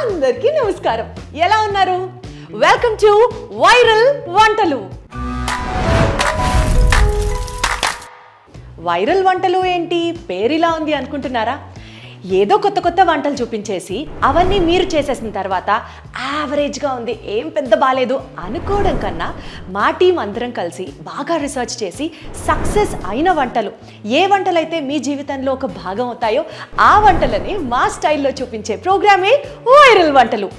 అందరికీ నమస్కారం. ఎలా ఉన్నారు? వెల్కమ్ టు వైరల్ వంటలు వైరల్ వంటలు ఏంటి? పేరిలా ఉంది అనుకుంటున్నారా? ఏదో కొత్త కొత్త వంటలు చూపించేసి అవన్నీ మీరు చేసేసిన తర్వాత యావరేజ్గా ఉంది. ఏం పెద్ద బాగాలేదు అనుకోవడం కన్నా మా టీం అందరం కలిసి బాగా రీసెర్చ్ చేసి సక్సెస్ అయిన వంటలు. ఏ వంటలైతే మీ జీవితంలో ఒక భాగం అవుతాయో ఆ వంటలని మా స్టైల్లో చూపించే ప్రోగ్రామే వైరల్ వంటలు.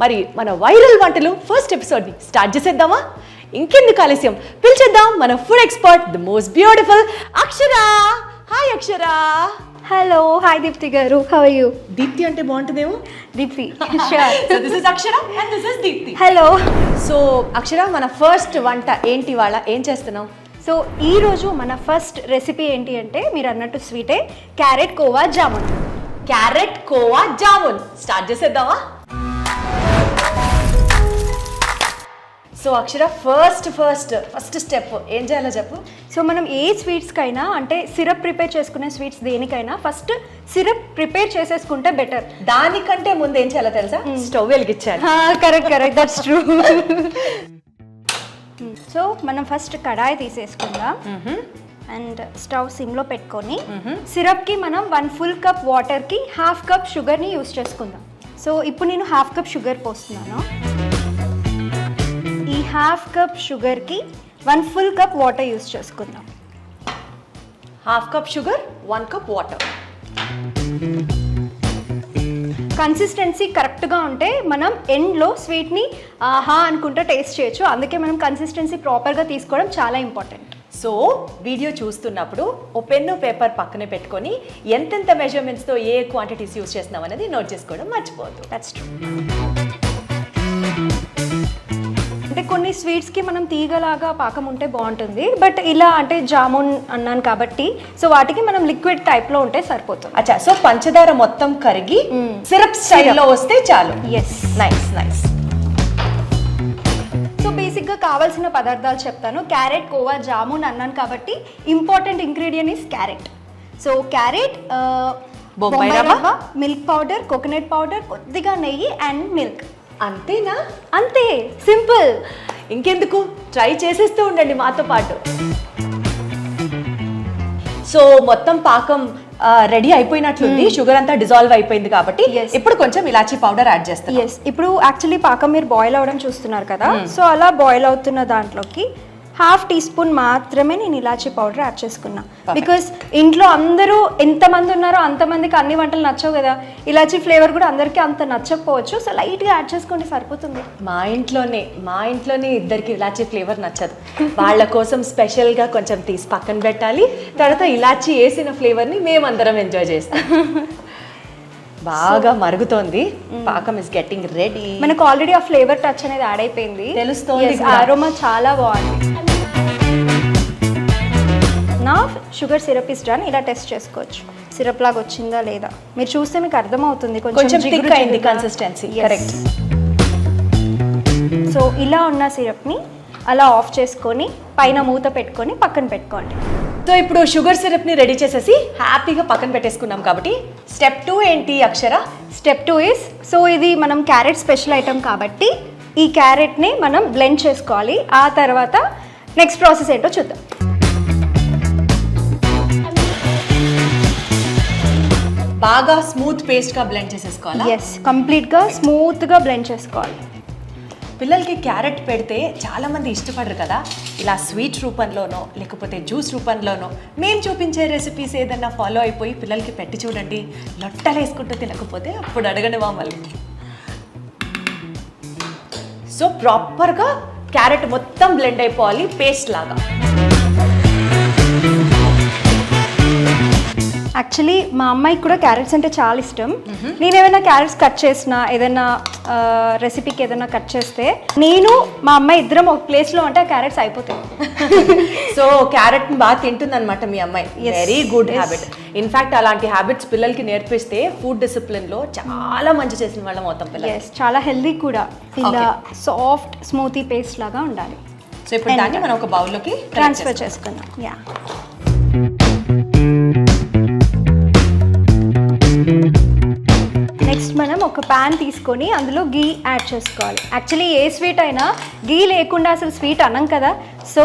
మరి మన వైరల్ వంటలు ఫస్ట్ ఎపిసోడ్ని స్టార్ట్ చేసేద్దామా? ఇంకెందుకు ఆలస్యం? పిలిచేద్దాం మన food expert the most beautiful Akshara! Hi Akshara! Hello hi Deepthi గారు. హౌ యూ దీప్తి అంటే బాగుంటుందేమో? Deepthi sure so this is Akshara and this is Deepthi hello so Akshara మన ఫస్ట్ వంట ఏంటి వాళ్ళ ఏం చేస్తున్నావు? సో ఈ రోజు మన ఫస్ట్ రెసిపీ ఏంటి అంటే మీరు అన్నట్టు స్వీటే carrot kova jamun carrot kova jamun start చేసేద్దామా? So Akshara first first first step ఏం చేయాలో చెప్పు. సో మనం ఏ స్వీట్స్కైనా అంటే సిరప్ ప్రిపేర్ చేసుకునే స్వీట్స్ దేనికైనా ఫస్ట్ సిరప్ ప్రిపేర్ చేసేసుకుంటే బెటర్ దానికంటే ముందు ఏం చేయాలో తెలుసా? స్టవ్ వెలిగించాలి. Correct correct that's true so మనం ఫస్ట్ కడాయి తీసేసుకుందాం. అండ్ స్టవ్ సిమ్లో పెట్టుకొని సిరప్కి మనం వన్ ఫుల్ కప్ వాటర్కి హాఫ్ కప్ షుగర్ని యూస్ చేసుకుందాం. సో ఇప్పుడు నేను హాఫ్ కప్ షుగర్ పోస్తున్నాను. ఈ హాఫ్ కప్ షుగర్కి one full cup water use చేసుకుందాం. Half cup sugar one cup water consistency కరెక్ట్గా ఉంటే మనం ఎండ్లో స్వీట్ని ఆహా అనుకుంటా టేస్ట్ చేయొచ్చు. అందుకే మనం కన్సిస్టెన్సీ ప్రాపర్గా తీసుకోవడం చాలా ఇంపార్టెంట్ సో వీడియో చూస్తున్నప్పుడు ఓ పెన్ను పేపర్ పక్కనే పెట్టుకొని ఎంతెంత మెజర్మెంట్స్తో ఏ క్వాంటిటీస్ యూస్ చేస్తున్నాం అనేది నోట్ చేసుకోవడం మర్చిపోవద్దు. దట్స్ ట్రూ కొన్ని స్వీట్స్కి మనం తీగలాగా పాకం ఉంటే బాగుంటుంది. బట్ ఇలా అంటే జామున్ అన్నాను కాబట్టి సో వాటికి మనం లిక్విడ్ టైప్లో ఉంటే సరిపోతుంది. అచ్చా సో పంచదార మొత్తం కరిగి సిరప్ స్టైల్లో వస్తే చాలు. ఎస్ నైస్ నైస్ సో బేసిక్గా కావాల్సిన పదార్థాలు చెప్తాను. క్యారెట్ కోవా జామున్ అన్నాను కాబట్టి important ingredient is carrot so carrot Bombay rava, milk powder coconut powder కొద్దిగా నెయ్యి అండ్ మిల్క్ అంతేనా? అంతే. సింపుల్. ఇంకెందుకు? ట్రై చేసేస్తూ ఉండండి మాతో పాటు. సో మొత్తం పాకం రెడీ అయిపోయినట్లుంది. షుగర్ అంతా డిజాల్వ్ అయిపోయింది కాబట్టి. ఇప్పుడు కొంచెం ఇలాచీ పౌడర్ యాడ్ చేస్తాను ఎస్ ఇప్పుడు యాక్చువల్లీ పాకం మీరు బాయిల్ అవ్వడం చూస్తున్నారు కదా. సో అలా బాయిల్ అవుతున్న దాంట్లోకి హాఫ్ టీ స్పూన్ మాత్రమే నేను ఇలాచీ పౌడర్ యాడ్ చేసుకున్నా. బికాస్ ఇంట్లో అందరూ ఎంతమంది ఉన్నారో అంతమందికి అన్ని వంటలు నచ్చవు కదా. ఇలాచీ ఫ్లేవర్ కూడా అందరికీ అంత నచ్చకపోవచ్చు. సో లైట్గా యాడ్ చేసుకోండి సరిపోతుంది. మా ఇంట్లోనే మా ఇంట్లోనే ఇద్దరికి ఇలాచీ ఫ్లేవర్ నచ్చదు. వాళ్ళ కోసం స్పెషల్గా కొంచెం తీసి పక్కన పెట్టాలి. తర్వాత ఇలాచీ వేసిన ఫ్లేవర్ని మేమందరం ఎంజాయ్ చేస్తాం. బాగా మరుగుతోంది. పాకం ఇస్ గెట్టింగ్ రెడీ మనకు ఆల్రెడీ ఆ ఫ్లేవర్ టచ్ అనేది యాడ్ అయిపోయింది. తెలుస్తోంది. అరోమా చాలా బాగుంది. నా షుగర్ సిరప్ ఇస్ డన్. ఇలా టెస్ట్ చేసుకోవచ్చు. సిరప్ లాగా వచ్చిందా లేదా? మీరు చూస్తే మీకు అర్థమవుతుంది. కొంచెం థిక్ అయింది. కన్సిస్టెన్సీ. కరెక్ట్ సో ఇలా ఉన్న సిరప్ని అలా ఆఫ్ చేసుకొని పైన మూత పెట్టుకొని పక్కన పెట్టుకోండి. సో ఇప్పుడు షుగర్ సిరప్ని రెడీ చేసేసి హ్యాపీగా పక్కన పెట్టేసుకున్నాం కాబట్టి స్టెప్ టూ ఏంటి Akshara? Step two is so ఇది మనం క్యారెట్ స్పెషల్ ఐటమ్ కాబట్టి ఈ క్యారెట్ని మనం బ్లెండ్ చేసుకోవాలి. ఆ తర్వాత నెక్స్ట్ ప్రాసెస్ ఏంటో చూద్దాం. బాగా స్మూత్ పేస్ట్గా బ్లెండ్ చేసేసుకోవాలా? ఎస్ కంప్లీట్గా స్మూత్గా బ్లెండ్ చేసుకోవాలి. పిల్లలకి క్యారెట్ పెడితే చాలా మంది ఇష్టపడరు కదా? ఇలా స్వీట్ రూపంలోనో లేకపోతే జ్యూస్ రూపంలోనో మేము చూపించే రెసిపీస్ ఏదన్నా ఫాలో అయిపోయి పిల్లలకి పెట్టి చూడండి. లొట్టలు వేసుకుంటూ తినకపోతే అప్పుడు అడగండి మమ్మల్ని సో ప్రాపర్గా క్యారెట్ మొత్తం బ్లెండ్ అయిపోవాలి పేస్ట్ లాగా. యాక్చువల్లీ మా అమ్మాయికి కూడా క్యారెట్స్ అంటే చాలా ఇష్టం. నేను ఏమైనా క్యారెట్స్ కట్ చేసినా ఏదైనా రెసిపీకి ఏదైనా కట్ చేస్తే నేను మా అమ్మాయి ఇద్దరం ఒక ప్లేస్లో ఉంటే ఆ క్యారెట్స్ అయిపోతాయి. సో క్యారెట్ బాగా తింటుంది అనమాట మీ అమ్మాయి. Very good. Habit in fact అలాంటి హ్యాబిట్స్ పిల్లలకి నేర్పిస్తే ఫుడ్ డిసిప్లిన్లో చాలా మంచి చేసిన వాళ్ళం అవుతాం పిల్లలు. చాలా హెల్దీ కూడా. ఇలా సాఫ్ట్ స్మూతీ పేస్ట్ లాగా ఉండాలి. సో ఇప్పుడు దాన్ని మనం ఒక బౌల్లోకి ట్రాన్స్ఫర్ చేసుకుందాం. యా ఒక ప్యాన్ తీసుకొని అందులో గీ యాడ్ చేసుకోవాలి. యాక్చువల్లీ ఏ స్వీట్ అయినా గీ లేకుండా అసలు స్వీట్ అనం కదా. సో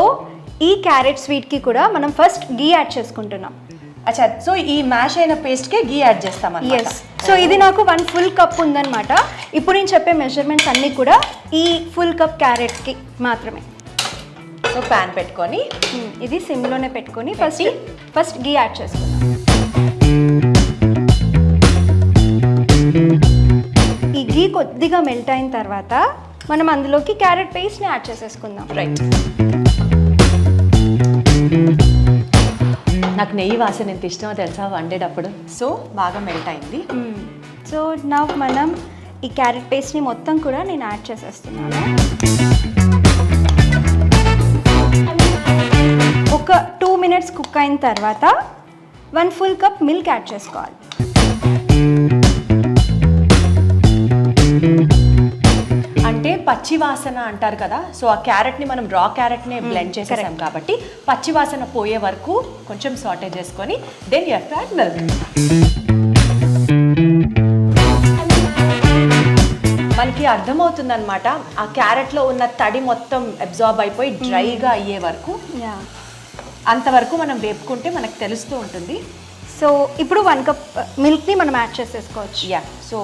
ఈ క్యారెట్ స్వీట్కి కూడా మనం ఫస్ట్ గీ యాడ్ చేసుకుంటున్నాం. అచ్చా సో ఈ మ్యాష్ అయిన పేస్ట్కే గీ యాడ్ చేస్తాం ఎస్ సో ఇది నాకు వన్ ఫుల్ కప్ ఉందన్నమాట. ఇప్పుడు నేను చెప్పే మెజర్మెంట్స్ అన్నీ కూడా ఈ ఫుల్ కప్ క్యారెట్కి మాత్రమే. సో ప్యాన్ పెట్టుకొని మ్మ్. ఇది సిమ్లోనే పెట్టుకొని ఫస్ట్ ఫస్ట్ గీ యాడ్ చేసుకుందాం. ఈ గీ కొద్దిగా మెల్ట్ అయిన తర్వాత మనం అందులోకి క్యారెట్ పేస్ట్ని యాడ్ చేసేసుకుందాం. రైట్ నాకు నెయ్యి వాసన ఎంత ఇష్టమో తెలుసా వండేటప్పుడు? సో బాగా మెల్ట్ అయింది. సో నా మనం ఈ క్యారెట్ పేస్ట్ని మొత్తం కూడా నేను యాడ్ చేసేస్తున్నాను. ఒక టూ మినిట్స్ కుక్ అయిన తర్వాత one full cup milk add చేసుకోవాలి. అంటే పచ్చి వాసన అంటారు కదా సో ఆ క్యారెట్ని మనం రా క్యారెట్ని బ్లెండ్ చేసేసాం కాబట్టి పచ్చి వాసన పోయే వరకు కొంచెం సాటే చేసుకొని దెన్ యూ యాడ్ మిల్క్ మనకి అర్థమవుతుంది అనమాట ఆ క్యారెట్లో ఉన్న తడి మొత్తం అబ్జార్బ్ అయిపోయి డ్రైగా అయ్యే వరకు యా అంతవరకు మనం వేపుకుంటే మనకు తెలుస్తూ ఉంటుంది. సో ఇప్పుడు వన్ కప్ మిల్క్ని మనం యాడ్ చేసేసుకోవచ్చు. యా సో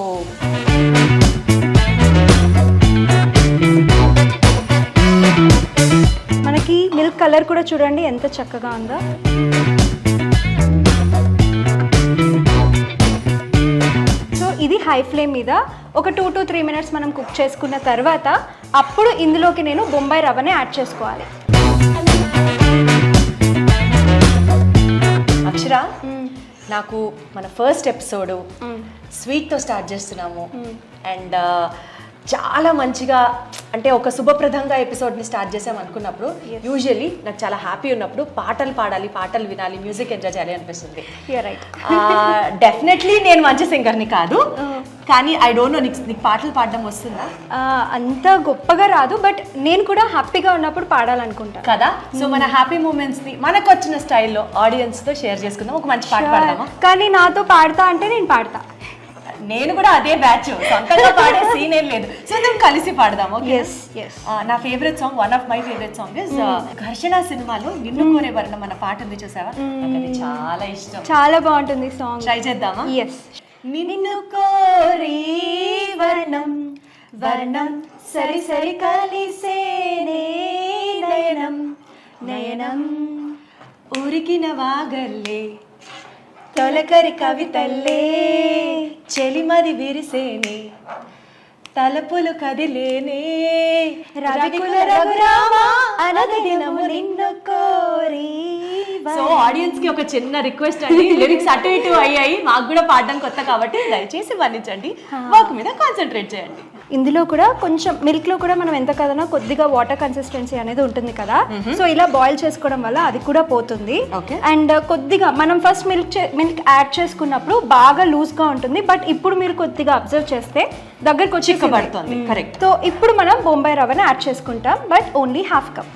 మిల్క్ కలర్ కూడా చూడండి ఎంత చక్కగా ఉందో. సో ఇది హై ఫ్లేమ్ మీద ఒక టూ టు త్రీ మినిట్స్ మనం కుక్ చేసుకున్న తర్వాత అప్పుడు ఇందులోకి నేను బొంబాయి రవ్వని యాడ్ చేసుకోవాలి. అక్షర నాకు మన ఫస్ట్ ఎపిసోడ్ స్వీట్తో స్టార్ట్ చేస్తున్నాము. అండ్ చాలా మంచిగా అంటే ఒక శుభప్రదంగా ఎపిసోడ్ని స్టార్ట్ చేసాం అనుకున్నప్పుడు యూజువల్లీ నాకు చాలా హ్యాపీ ఉన్నప్పుడు పాటలు పాడాలి పాటలు వినాలి మ్యూజిక్ ఎంజాయ్ చేయాలి అనిపిస్తుంది. డెఫినెట్లీ నేను మంచి సింగర్ని కాదు కానీ ఐ డోంట్ నో నీకు నీకు పాటలు పాడడం వస్తుందా? అంత గొప్పగా రాదు బట్ నేను కూడా హ్యాపీగా ఉన్నప్పుడు పాడాలనుకుంటాను కదా? సో మన హ్యాపీ మూమెంట్స్ని మనకు వచ్చిన స్టైల్లో ఆడియన్స్తో షేర్ చేసుకుందాం ఒక మంచి పాట పాడదామా? కానీ నాతో పాడతా అంటే నేను పాడతా. నేను కూడా అదే బ్యాచ్ సొంతంగా పాడే సీన్ ఏం లేదు. సో మనం కలిసి పాడదాం ఓకే నా favourite song one of my favourite song is Gharshana సినిమాలో నిన్ను కోరే వర్ణం అన్న పాట ఉంది చూసావా? అది చాలా ఇష్టం. చాలా బాగుంటుంది సాంగ్ ట్రై చేద్దామా? ఎస్ నిన్ను కోరి వర్ణం వర్ణం సరి సరి కలిసేనే నయనం నయనం ఉరికిన వాగల్లే తొలకరి కవితల్లే చెలిమది విరిసేనే తలపులు కదిలేనే. రవికుల రఘురామ అనగదినము నిన్ను కోరి సో ఆడియన్స్కి ఒక చిన్న రిక్వెస్ట్ అండి. లిరిక్స్ అటు ఇటు అయ్యాయి. మాకు కూడా పాడడం కొత్త కాబట్టి దయచేసి మన్నించండి. వర్క్ మీద కాన్సన్ట్రేట్ చేయండి. ఇందులో కూడా కొంచెం మిల్క్లో కూడా మనం ఎంత కదనా కొద్దిగా వాటర్ కన్సిస్టెన్సీ అనేది ఉంటుంది కదా. సో ఇలా బాయిల్ చేసుకోవడం వల్ల అది కూడా పోతుంది. అండ్ కొద్దిగా మనం ఫస్ట్ మిల్క్ మిల్క్ యాడ్ చేసుకున్నప్పుడు బాగా లూజ్గా ఉంటుంది. బట్ ఇప్పుడు మీరు కొద్దిగా అబ్జర్వ్ చేస్తే దగ్గరకు వచ్చి చిక్కబడుతుంది. కరెక్ట్ సో ఇప్పుడు మనం బొంబాయి రవ్వని యాడ్ చేసుకుంటాం. But only half cup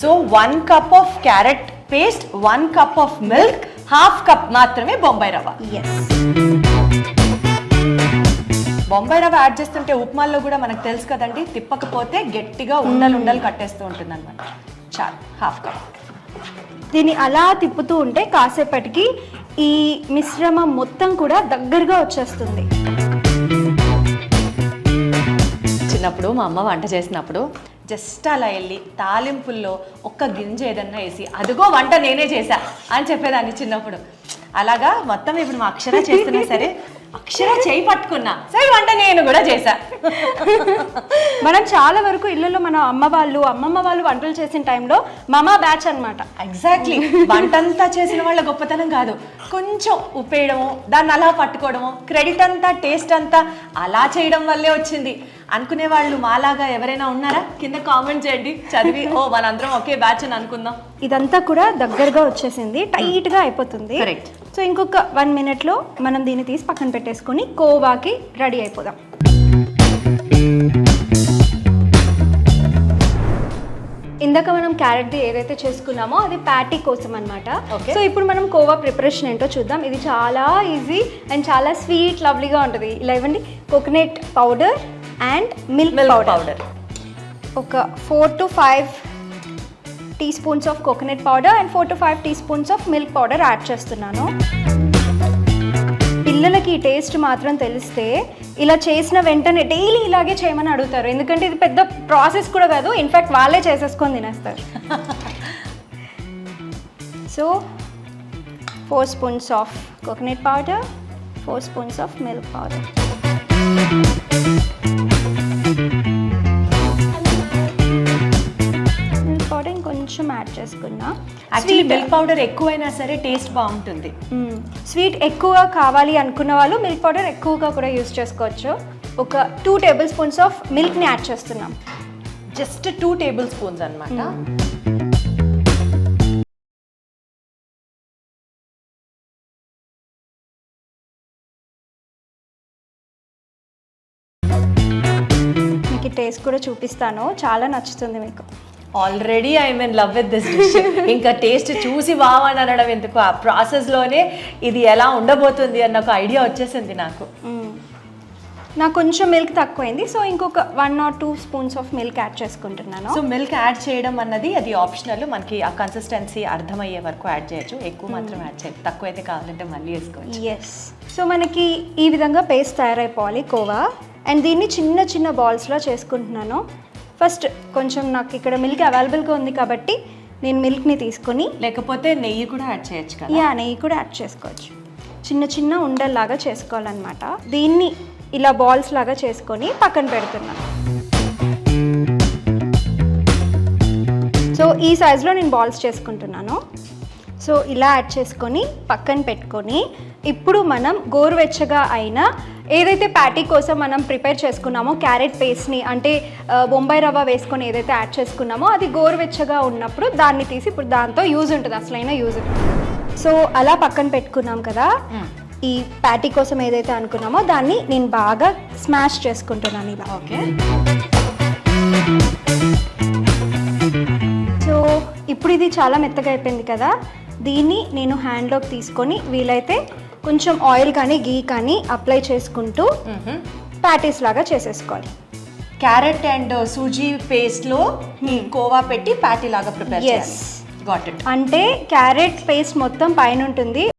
so one cup of carrot paste one cup of milk half cup మాత్రమే బొంబాయి రవ్వ. బొంబాయి రవ్వ యాడ్ చేస్తుంటే ఉప్మాల్లో కూడా మనకు తెలుసు కదండి తిప్పకపోతే గట్టిగా ఉండలు ఉండలు కట్టేస్తూ ఉంటుంది అనమాట చాలు హాఫ్ కప్. దీన్ని అలా తిప్పుతూ ఉంటే కాసేపటికి ఈ మిశ్రమం మొత్తం కూడా దగ్గరగా వచ్చేస్తుంది. చిన్నప్పుడు మా అమ్మ వంట చేసినప్పుడు జస్ట్ అలా వెళ్ళి తాలింపుల్లో ఒక్క గింజ ఏదన్నా వేసి అదిగో వంట నేనే చేశా అని చెప్పేదాన్ని చిన్నప్పుడు. అలాగా మొత్తం ఇప్పుడు మా అక్షర చేస్తున్నా సరే అక్షర చేయి పట్టుకున్నా సరే వంట నేను కూడా చేశా. మనం చాలా వరకు ఇళ్ళలో మన అమ్మ వాళ్ళు అమ్మమ్మ వాళ్ళు వంటలు చేసిన టైంలో మమా బ్యాచ్ అన్నమాట. ఎగ్జాక్ట్లీ వంటంతా చేసిన వాళ్ళ గొప్పతనం కాదు. కొంచెం ఉప్పేయడము దాన్ని అలా పట్టుకోవడము క్రెడిట్ అంతా టేస్ట్ అంతా అలా చేయడం వల్లే వచ్చింది. అనుకునే వాళ్ళు మాలాగా ఎవరైనా ఉన్నారా? కింద కామెంట్ చేయండి. చదివి ఓ మనందరం ఒకే బ్యాచ్ అని అనుకుందాం. ఇదంతా కూడా దగ్గరగా వచ్చేసింది. టైట్గా అయిపోతుంది. Correct. సో ఇంకొక వన్ మినిట్లో మనం దీన్ని తీసి పక్కన పెట్టేసుకొని కోవాకి రెడీ అయిపోదాం. ఇందాక మనం క్యారెట్ ఏదైతే చేసుకున్నామో అది ప్యాటీ కోసం అనమాట. సో ఇప్పుడు మనం కోవా ప్రిపరేషన్ ఏంటో చూద్దాం. ఇది చాలా ఈజీ అండ్ చాలా స్వీట్ లవ్లీగా ఉంటుంది. ఇలా ఇవ్వండి. Coconut powder and milk milk powder powder ఒక four to five teaspoons of coconut powder and four to five teaspoons of milk powder add చేస్తున్నాను. పిల్లలకి ఈ టేస్ట్ మాత్రం తెలిస్తే ఇలా చేసిన వెంటనే డైలీ ఇలాగే చేయమని అడుగుతారు. ఎందుకంటే ఇది పెద్ద ప్రాసెస్ కూడా కాదు. ఇన్ఫ్యాక్ట్ వాళ్ళే చేసేసుకొని తినేస్తారు. So four spoons of coconut powder four spoons of milk powder powder ఇంకొంచెం యాడ్ చేసుకున్నా. యాక్చువల్లీ మిల్క్ పౌడర్ ఎక్కువైనా సరే టేస్ట్ బాగుంటుంది. స్వీట్ ఎక్కువ కావాలి అనుకున్న వాళ్ళు మిల్క్ పౌడర్ ఎక్కువగా కూడా యూస్ చేసుకోవచ్చు. ఒక టూ టేబుల్ స్పూన్స్ ఆఫ్ మిల్క్ని యాడ్ చేస్తున్నాం. జస్ట్ టూ టేబుల్ స్పూన్స్ అన్నమాట మీకు ఈ టేస్ట్ కూడా చూపిస్తాను. చాలా నచ్చుతుంది మీకు. Already I mean love with this dish ఇంకా టేస్ట్ చూసి బావని అనడం ఎందుకు? ఆ ప్రాసెస్లోనే ఇది ఎలా ఉండబోతుంది అన్న ఒక ఐడియా వచ్చేసింది నాకు. నాకు కొంచెం మిల్క్ తక్కువైంది. సో ఇంకొక one or two spoons of milk add చేసుకుంటున్నాను. సో మిల్క్ యాడ్ చేయడం అన్నది అది ఆప్షనల్ మనకి ఆ కన్సిస్టెన్సీ అర్థమయ్యే వరకు యాడ్ చేయొచ్చు. ఎక్కువ మాత్రం యాడ్ చేయాలి తక్కువ అయితే కావాలంటే మళ్ళీ వేసుకోవచ్చు. ఎస్ సో మనకి ఈ విధంగా పేస్ట్ తయారైపోవాలి కోవా. అండ్ దీన్ని చిన్న చిన్న బాల్స్లో చేసుకుంటున్నాను. ఫస్ట్ కొంచెం నాకు ఇక్కడ మిల్క్ అవైలబుల్గా ఉంది కాబట్టి నేను మిల్క్ని తీసుకొని లేకపోతే నెయ్యి కూడా యాడ్ చేయొచ్చు కదా? యా నెయ్యి కూడా యాడ్ చేసుకోవచ్చు. చిన్న చిన్న ఉండల్లాగా చేసుకోవాలన్నమాట. దీన్ని ఇలా బాల్స్ లాగా చేసుకొని పక్కన పెడుతున్నాను సో ఈ సైజులో నేను బాల్స్ చేసుకుంటున్నాను. సో ఇలా యాడ్ చేసుకొని పక్కన పెట్టుకొని ఇప్పుడు మనం గోరువెచ్చగా అయిన ఏదైతే ప్యాటీ కోసం మనం ప్రిపేర్ చేసుకున్నామో క్యారెట్ పేస్ట్ని అంటే బొంబాయి రవ్వ వేసుకొని ఏదైతే యాడ్ చేసుకున్నామో అది గోరువెచ్చగా ఉన్నప్పుడు దాన్ని తీసి ఇప్పుడు దాంతో యూజ్ ఉంటుంది అసలైన యూజ్ సో అలా పక్కన పెట్టుకున్నాం కదా ఈ ప్యాటీ కోసం ఏదైతే అనుకున్నామో దాన్ని నేను బాగా స్మాష్ చేసుకుంటున్నాను ఇలా. ఓకే. సో ఇప్పుడు ఇది చాలా మెత్తగా అయిపోయింది కదా దీన్ని నేను హ్యాండ్లోకి తీసుకొని వీలైతే కొంచెం ఆయిల్ కానీ గీ కానీ అప్లై చేసుకుంటూ ప్యాటీస్ లాగా చేసేసుకోవాలి. క్యారెట్ అండ్ సూజీ పేస్ట్లో ఈ కోవా పెట్టి ప్యాటీ లాగా ప్రిపేర్. చేయాలి. అంటే క్యారెట్ పేస్ట్ మొత్తం పైన ఉంటుంది.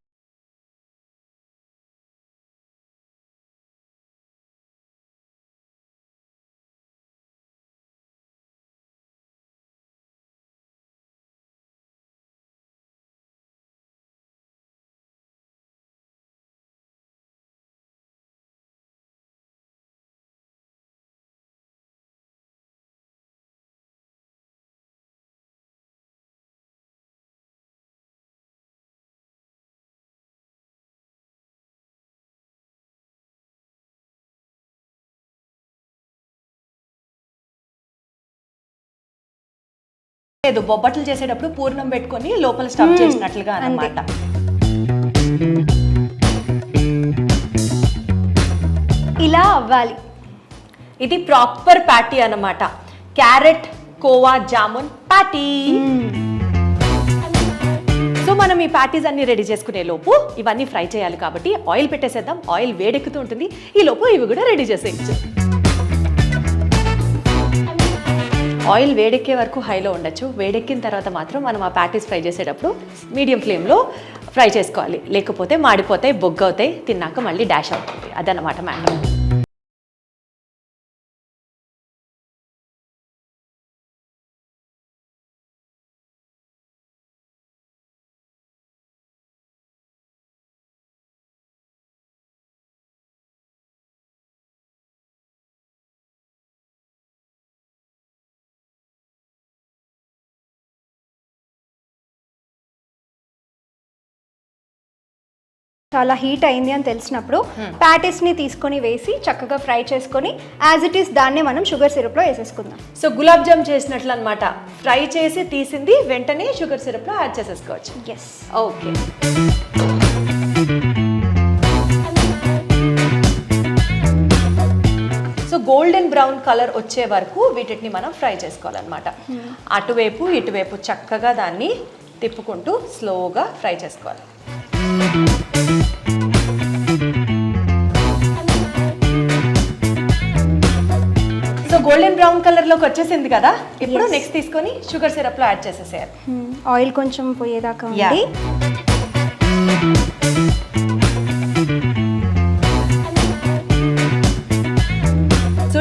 లేదు బొబ్బట్లు చేసేటప్పుడు పూర్ణం పెట్టుకొని లోపల స్టఫ్ చేసినట్లుగా అన్నమాట. ఇలా అవ్వాలి. ఇది ప్రాపర్ ప్యాటీ అన్నమాట. Carrot kova jamun patty so మనం ఈ ప్యాటీస్ అన్ని రెడీ చేసుకునే లోపు ఇవన్నీ ఫ్రై చేయాలి కాబట్టి ఆయిల్ పెట్టేసేద్దాం. ఆయిల్ వేడెక్కుతూ ఉంటుంది. ఈ లోపు ఇవి కూడా రెడీ చేసేయచ్చు. ఆయిల్ వేడెక్కే వరకు హైలో ఉండొచ్చు. వేడెక్కిన తర్వాత మాత్రం మనం ఆ ప్యాటీస్ ఫ్రై చేసేటప్పుడు మీడియం ఫ్లేమ్లో ఫ్రై చేసుకోవాలి. లేకపోతే మాడిపోతాయి బొగ్గు అవుతాయి తిన్నాక మళ్ళీ డాష్ అవుతుంది. అదనమాట మ్యాటర్ చాలా హీట్ అయింది అని తెలిసినప్పుడు ప్యాటీస్ని తీసుకొని వేసి చక్కగా ఫ్రై చేసుకొని యాజ్ ఇట్ ఈస్ దాన్నే మనం షుగర్ సిరప్లో వేసేసుకుందాం. సో గులాబ్ జామ్ చేసినట్లు అనమాట ఫ్రై చేసి తీసింది వెంటనే షుగర్ సిరప్లో యాడ్ చేసేసుకోవచ్చు. Yes okay so so golden brown colour వచ్చే వరకు వీటిని మనం ఫ్రై చేసుకోవాలన్నమాట. అటువైపు ఇటువైపు చక్కగా దాన్ని తిప్పుకుంటూ స్లోగా ఫ్రై చేసుకోవాలి. గోల్డెన్ బ్రౌన్ కలర్లోకి వచ్చేసింది కదా ఇప్పుడు. నెక్స్ట్ తీసుకొని షుగర్ సిరప్లో యాడ్ చేసేసేయాలి ఆయిల్ కొంచెం పోయేదాకా. ఉంది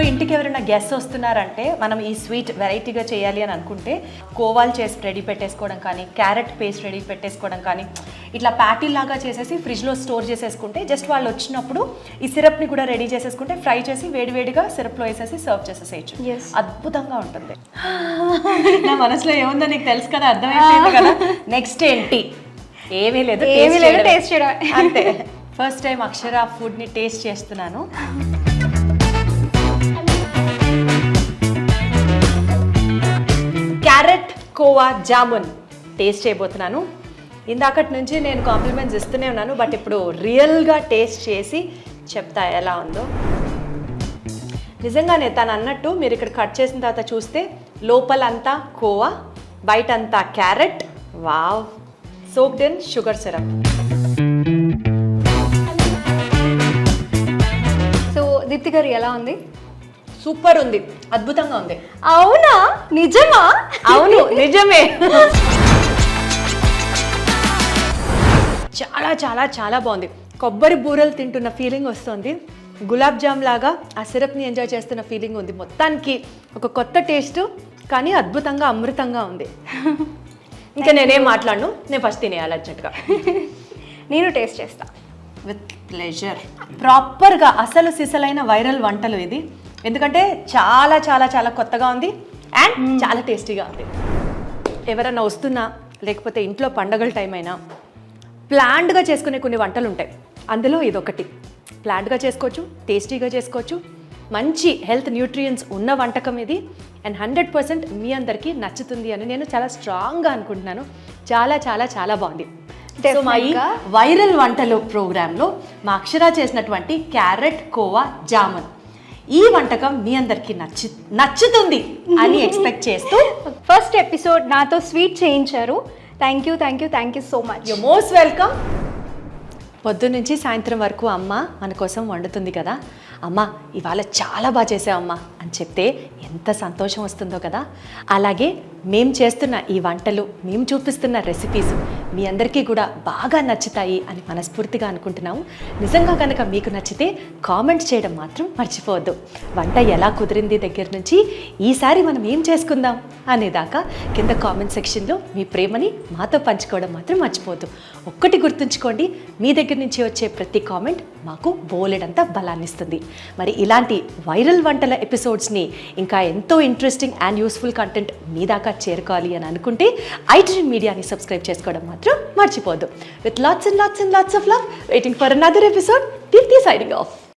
ఇంటికి ఎవరైనా గెస్ట్ వస్తున్నారంటే మనం ఈ స్వీట్ వెరైటీగా చేయాలి అని అనుకుంటే కోవాలు చేసి రెడీ పెట్టేసుకోవడం కానీ క్యారెట్ పేస్ట్ రెడీ పెట్టేసుకోవడం కానీ ఇట్లా ప్యాటీ లాగా చేసేసి ఫ్రిడ్జ్లో స్టోర్ చేసేసుకుంటే జస్ట్ వాళ్ళు వచ్చినప్పుడు ఈ సిరప్ని కూడా రెడీ చేసేసుకుంటే ఫ్రై చేసి వేడివేడిగా సిరప్లో వేసేసి సర్వ్ చేసేసేయచ్చు. అద్భుతంగా ఉంటుంది. నా మనసులో ఏముందో నీకు తెలుసు కదా అర్థమైపోయింది కదా. నెక్స్ట్ ఏంటి? ఏమీ లేదు ఏమీ లేదు, taste చేయడమే. అంతే. ఫస్ట్ టైం అక్షర ఫుడ్ని టేస్ట్ చేస్తున్నాను. కోవా జామున్. టేస్ట్ చేయబోతున్నాను. ఇందాకటి నుంచి నేను కాంప్లిమెంట్స్ ఇస్తూనే ఉన్నాను బట్ ఇప్పుడు రియల్గా టేస్ట్ చేసి చెప్తా ఎలా ఉందో. నిజంగానే తను అన్నట్టు మీరు ఇక్కడ కట్ చేసిన తర్వాత చూస్తే లోపలంతా kova బయటంతా carrot. Wow! Soaked in sugar syrup. So Deepthi గారు ఎలా ఉంది? సూపర్ ఉంది అద్భుతంగా ఉంది. అవునా? నిజమా? అవును నిజమే. చాలా చాలా చాలా బాగుంది. కొబ్బరి బూరలు తింటున్న ఫీలింగ్ వస్తుంది. గులాబ్ జామ్ లాగా ఆ సిరప్ని ఎంజాయ్ చేస్తున్న ఫీలింగ్ ఉంది. మొత్తానికి ఒక కొత్త టేస్ట్ కానీ అద్భుతంగా అమృతంగా ఉంది. ఇంకా నేనేం మాట్లాడను? నేను ఫస్ట్ తినేయాలి అర్జెంట్గా. నేను టేస్ట్ చేస్తా. విత్ ప్లెజర్ ప్రాపర్గా అసలు సిసలైన వైరల్ వంటలు ఇది. ఎందుకంటే చాలా చాలా చాలా కొత్తగా ఉంది అండ్ చాలా టేస్టీగా ఉంది. ఎవరైనా వస్తున్నా లేకపోతే ఇంట్లో పండగల టైం అయినా ప్లాండ్గా చేసుకునే కొన్ని వంటలు ఉంటాయి అందులో ఇదొకటి. ప్లాండ్గా చేసుకోవచ్చు టేస్టీగా చేసుకోవచ్చు. మంచి హెల్త్ న్యూట్రియన్స్ ఉన్న వంటకం ఇది. అండ్ హండ్రెడ్ పర్సెంట్ మీ అందరికీ నచ్చుతుంది అని నేను చాలా స్ట్రాంగ్గా అనుకుంటున్నాను. చాలా చాలా చాలా బాగుంది. సో మా ఈ. వైరల్ వంటలు ప్రోగ్రాంలో మా అక్షర చేసినటువంటి క్యారెట్ కోవా జామున్. ఈ వంటకం మీ అందరికీ నచ్చి నచ్చుతుంది అని ఎక్స్పెక్ట్ చేస్తూ ఫస్ట్ ఎపిసోడ్ నాతో స్వీట్ చేయించారు. Thank you thank you thank you so much you most welcome పొద్దున్నుంచి సాయంత్రం వరకు అమ్మ మన కోసం వండుతుంది కదా. అమ్మా ఇవాళ చాలా బాగా చేసావమ్మా అని చెప్తే ఎంత సంతోషం వస్తుందో కదా. అలాగే మేం చేస్తున్న ఈ వంటలు మేము చూపిస్తున్న రెసిపీస్ మీ అందరికీ కూడా బాగా నచ్చుతాయి అని మనస్ఫూర్తిగా అనుకుంటున్నాము. నిజంగా కనుక మీకు నచ్చితే కామెంట్ చేయడం మాత్రం మర్చిపోవద్దు. వంట ఎలా కుదిరింది దగ్గర నుంచి ఈసారి మనం ఏం చేసుకుందాం అనేదాకా కింద కామెంట్ సెక్షన్లో మీ ప్రేమని మాతో పంచుకోవడం మాత్రం మర్చిపోవద్దు. ఒక్కటి గుర్తుంచుకోండి మీ దగ్గర నుంచి వచ్చే ప్రతి కామెంట్ మాకు బోలెడంత బలాన్ని ఇస్తుంది మరి ఇలాంటి వైరల్ వంటల ఎపిసోడ్స్ని ఇంకా ఎంతో ఇంట్రెస్టింగ్ అండ్ యూస్ఫుల్ కంటెంట్ మీ దాకా చేరుకోవాలి అని అనుకుంటే ఐడ్రీమ్ మీడియాని సబ్స్క్రైబ్ చేసుకోవడం మాత్రం మర్చిపోవద్దు. With lots and lots and lots of love waiting for another episode Deepthi signing off